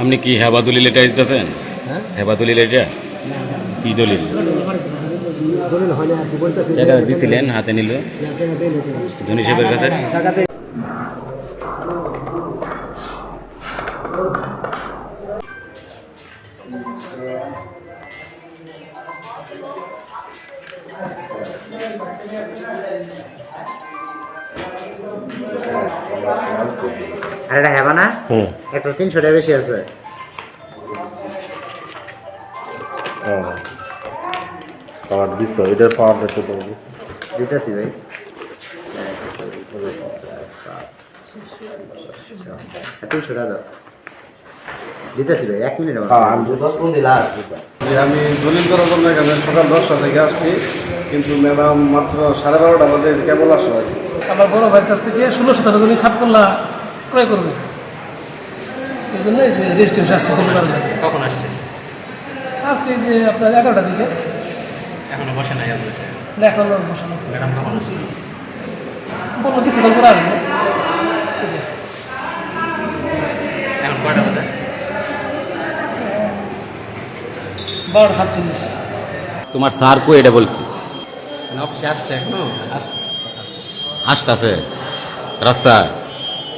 আপনি কি হেবা দলিল এটা দিতেছেন? হ্যাঁ? হেবা দলিল এটা? কি দলিল? টাকা দিছিলেন হাতে নিল। ধনী সাহেবের কাছে? টাকাতে আর এটা হেবা না? হুম। একটু তিনশো টাকা বেশি আছে। পাওয়ার এটার একটু দিচ্ছ। দিতেছি ভাই। তিনশো টাকা দাও। দিতেছি ভাই এক মিনিট হ্যাঁ। যে আমি দলিল করার জন্য এখানে সকাল দশটা থেকে আসছি কিন্তু ম্যাডাম মাত্র সাড়ে বারোটা বাজে কেবল আসলো আর কি। আমার বড় ভাইয়ের কাছ থেকে ষোলো সতেরো জনই ছাপকল্লা ক্রয় করবে। এই জন্য এই যে রেজিস্ট্রেশন আসছে কখন আসছে? আসছে? যে আপনার এগারোটার দিকে। এখনও বসে নাই আজকে না, এখন আর বসানো ম্যাডাম কখন আসছে? বলল কিছুক্ষণ করে আসব। এখন কয়টা বাজে? বারোটা সাতচল্লিশ। তোমার স্যার কো এটা বলছি? অফিসে আসছে এখনও। আসতেছে। রাস্তায়।